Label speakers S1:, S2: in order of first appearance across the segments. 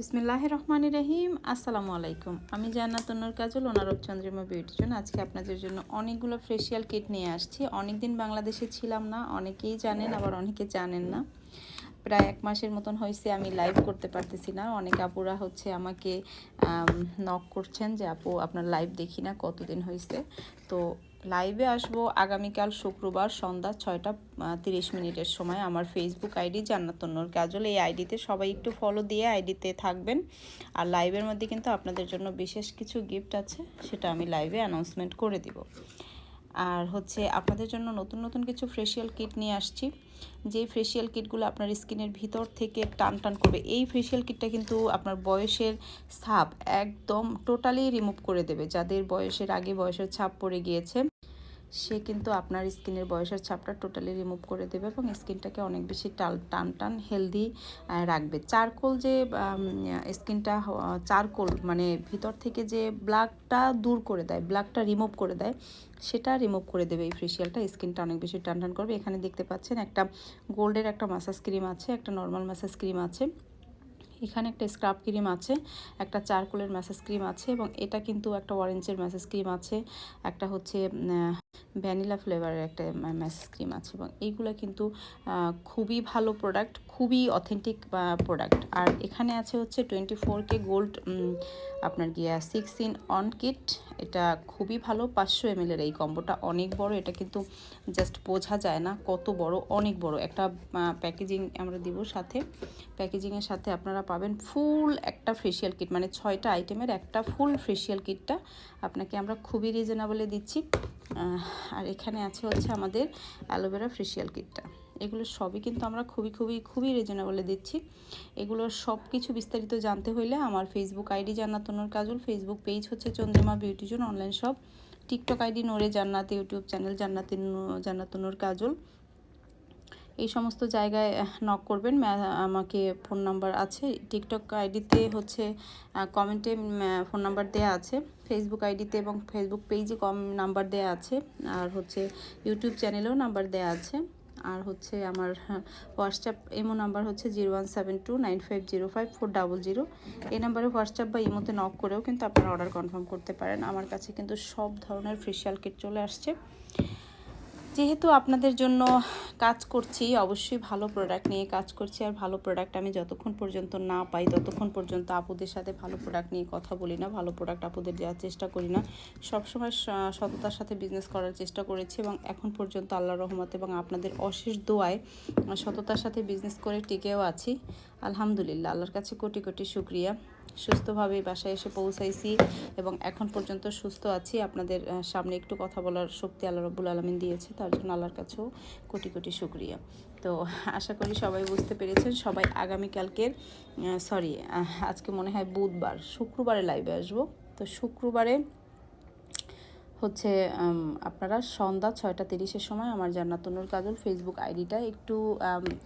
S1: বিসমিল্লাহ রহমান রহিম আসসালামু আলাইকুম। আমি জান্নাতুন্নুর কাজল ওনারব চন্দ্রিমা বিউটির জন্য আজকে আপনাদের জন্য অনেকগুলো ফেসিয়াল কিট নিয়ে আসছি। অনেক দিন বাংলাদেশে ছিলাম না, অনেকেই জানেন, আবার অনেকে জানেন না। প্রায় এক মাসের মতন হয়েছে, আমি লাইভ করতে পারতেছি না। অনেক আপুরা হচ্ছে আমাকে নক করছেন যে, আপু, আপনার লাইভ দেখি না, কতদিন হয়েছে? তো লাইভে আসব আগামীকাল শুক্রবার সন্ধ্যা ছয়টা তিরিশ মিনিটের সময়। আমার ফেসবুক আইডি জান্নাতন্নর কাজল এই আইডিতে সবাই একটু ফলো দিয়ে আইডিতে থাকবেন। আর লাইভের মধ্যে কিন্তু আপনাদের জন্য বিশেষ কিছু গিফট আছে, সেটা আমি লাইভে অ্যানাউন্সমেন্ট করে দিব। আর হচ্ছে আপনাদের জন্য নতুন নতুন কিছু ফেসিয়াল কিট নিয়ে আসছি। যেই ফেসিয়াল কিটগুলো আপনার স্কিনের ভিতর থেকে টান টান করবে, এই ফেসিয়াল কিটটা কিন্তু আপনার বয়সের ছাপ একদম টোটালি রিমুভ করে দেবে। যাদের বয়সের আগে বয়সের ছাপ পড়ে গিয়েছে সে কিন্তু আপনার স্কিনের বয়সের ছাপটা টোটালি রিমুভ করে দেবে এবং স্কিনটাকে অনেক বেশি টাল, টান টান হেলদি রাখবে। চারকোল যে স্কিনটা চারকোল মানে ভিতর থেকে যে ব্ল্যাকটা দূর করে দেয় ব্ল্যাকটা রিমুভ করে দেয়, সেটা রিমুভ করে দেবে এই ফেসিয়ালটা স্কিনটা অনেক বেশি টান টান করবে। এখানে দেখতে পাচ্ছেন একটা গোল্ডের একটা মাসাজ ক্রিম আছে, একটা নর্মাল মাসাজ ক্রিম আছে। এখানে একটা স্ক্রাব ক্রিম আছে, একটা চারকোলের ম্যাসেজ ক্রিম আছে এবং এটা কিন্তু একটা অরেঞ্জের ম্যাসেজ ক্রিম আছে, একটা হচ্ছে ভ্যানিলা ফ্লেভারের একটা ম্যাসেজ ক্রিম আছে এবং এইগুলো কিন্তু খুবই ভালো প্রোডাক্ট খুবই অথেন্টিক প্রোডাক্ট আর এখানে আছে হচ্ছে টোয়েন্টি ফোর কে গোল্ড আপনার গিয়া সিক্স ইন অন কিট এটা খুবই ভালো, পাঁচশো এম এর এই কম্বোটা অনেক বড়, এটা কিন্তু জাস্ট বোঝা যায় না কত বড়, অনেক বড়। একটা প্যাকেজিং আমরা দিব সাথে প্যাকেজিংয়ের সাথে আপনারা পাবেন ফুল একটা ফেসিয়াল কিট মানে ছয়টা আইটেমের একটা ফুল ফেসিয়াল কিটটা আপনাকে আমরা খুবই রিজনেবলে দিচ্ছি। আর এখানে আছে হচ্ছে আমাদের অ্যালোভেরা ফেসিয়াল কিটটা এগুলো সবই কিন্তু আমরা খুবই খুবই খুবই রিজনেবলে দিচ্ছি। এগুলোর সব কিছু বিস্তারিত জানতে হইলে আমার Facebook ID Jannatnur Kajal Facebook page হচ্ছে Chandrima Beautyzone online shop TikTok ID Nore Jannat YouTube channel জান্নাতিন জান্নাতনুর কাজল। এই সমস্ত জায়গায় নক করবেন। আমাকে ফোন নাম্বার আছে। টিকটক আইডিতে হচ্ছে কমেন্টে ফোন নাম্বার দেওয়া আছে। ফেসবুক আইডিতে এবং ফেসবুক পেজে কম নাম্বার দেওয়া আছে। আর হচ্ছে ইউটিউব চ্যানেলেও নাম্বার দেওয়া আছে। আর হচ্ছে, আমার হোয়াটসঅ্যাপ ইমো নাম্বার হচ্ছে zero one seven two nine five zero five four double zero এই নাম্বারে হোয়াটসঅ্যাপ বা ইমোতে নক করেও কিন্তু আপনারা অর্ডার কনফার্ম করতে পারেন। আমার কাছে কিন্তু সব ধরনের ফেশিয়াল কিট চলে আসছে। যেহেতু আপনাদের জন্য কাজ করছি, অবশ্যই ভালো প্রোডাক্ট নিয়ে কাজ করছি আর ভালো প্রোডাক্ট আমি যতক্ষণ পর্যন্ত না পাই, ততক্ষণ পর্যন্ত আপুদের সাথে ভালো প্রোডাক্ট নিয়ে কথা বলি না, ভালো প্রোডাক্ট আপুদের দেওয়ার চেষ্টা করি না। সবসময় সততার সাথে বিজনেস করার চেষ্টা করেছি এবং এখন পর্যন্ত আল্লাহ রহমত এবং আপনাদের অশেষ দোয়ায় সততার সাথে বিজনেস করে টিকেও আছি। আলহামদুলিল্লাহ, আল্লাহর কাছে কোটি কোটি শুক্রিয়া। সুস্থভাবে বাসায় এসে পৌঁছাইছি এবং এখন পর্যন্ত সুস্থ আছি। আপনাদের সামনে একটু কথা বলার শক্তি আল্লাহ রব্বুল আলমিন দিয়েছে, তার জন্য আল্লাহর কাছেও কোটি কোটি শুক্রিয়া। তো আশা করি সবাই বুঝতে পেরেছেন, সবাই আগামীকালকের সরি আজকে মনে হয় বুধবার, শুক্রবারে লাইভে আসব। তো শুক্রবারে হচ্ছে আপনারা সন্ধ্যা ছয়টা তিরিশের সময় আমার জান্নাতনুর কাজল ফেসবুক আইডিটা একটু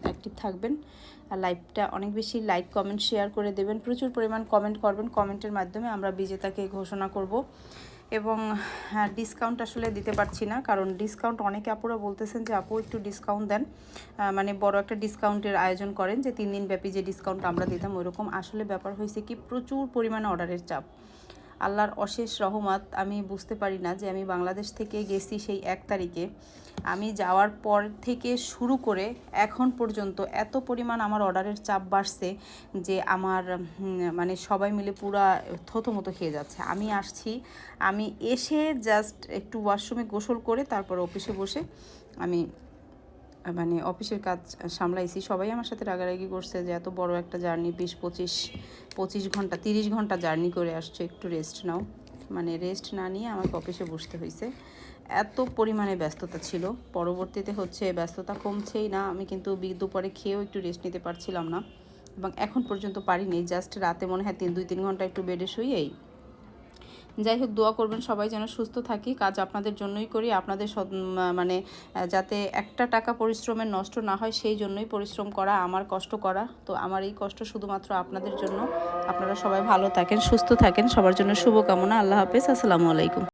S1: অ্যাক্টিভ থাকবেন। আর লাইভটা অনেক বেশি লাইক কমেন্ট শেয়ার করে দেবেন। প্রচুর পরিমাণ কমেন্ট করবেন। কমেন্টের মাধ্যমে আমরা বিজেতাকে ঘোষণা করব। এবং ডিসকাউন্ট আসলে দিতে পারছি না। কারণ ডিসকাউন্ট অনেকে আপুরা বলতেছেন যে, আপু, একটু ডিসকাউন্ট দেন। মানে বড় একটা ডিসকাউন্টের আয়োজন করেন যে, তিন দিন ব্যাপী যে ডিসকাউন্ট আমরা দিতাম, ওইরকম। আসলে ব্যাপার হয়েছে কি, প্রচুর পরিমাণে অর্ডারের চাপ। আল্লাহর অশেষ রহমত, আমি বুঝতে পারি না যে আমি বাংলাদেশ থেকে গেছি সেই এক তারিখে। আমি যাওয়ার পর থেকে শুরু করে এখন পর্যন্ত এত পরিমাণ আমার অর্ডারের চাপ বাড়ছে যে আমার মানে সবাই মিলে পুরা থতমতো খেয়ে যাচ্ছে। আমি আসছি, আমি এসে জাস্ট একটু ওয়াশরুমে গোসল করে তারপর অফিসে বসে আমি মানে অফিসের কাজ সামলাইছি। সবাই আমার সাথে রাগারাগি করছে যে এত বড় একটা জার্নি, বিশ পঁচিশ পঁচিশ ঘণ্টা, তিরিশ ঘণ্টা জার্নি করে আসছে, একটু রেস্ট নাও। মানে রেস্ট না নিয়ে আমাকে অফিসে বসতে হয়েছে এত পরিমাণে ব্যস্ততা ছিল। পরবর্তীতে হচ্ছে ব্যস্ততা কমছেই না, আমি কিন্তু দুপুরে খেয়েও একটু রেস্ট নিতে পারছিলাম না। এবং এখন পর্যন্ত পারিনি জাস্ট রাতে মনে হয় তিন, দুই, তিন ঘণ্টা একটু বেডে শুয়েই যাই হোক, দোয়া করবেন সবাই যেন সুস্থ থাকি, কাজ আপনাদের জন্যই করি, আপনাদের মানে যাতে একটা টাকা পরিশ্রমের নষ্ট না হয়, সেই জন্যই পরিশ্রম করা, আমার কষ্ট করা। তো আমার এই কষ্ট শুধুমাত্র আপনাদের জন্য। আপনারা সবাই ভালো থাকেন, সুস্থ থাকেন, সবার জন্য শুভকামনা। আল্লাহ হাফেজ, আসসালামু আলাইকুম।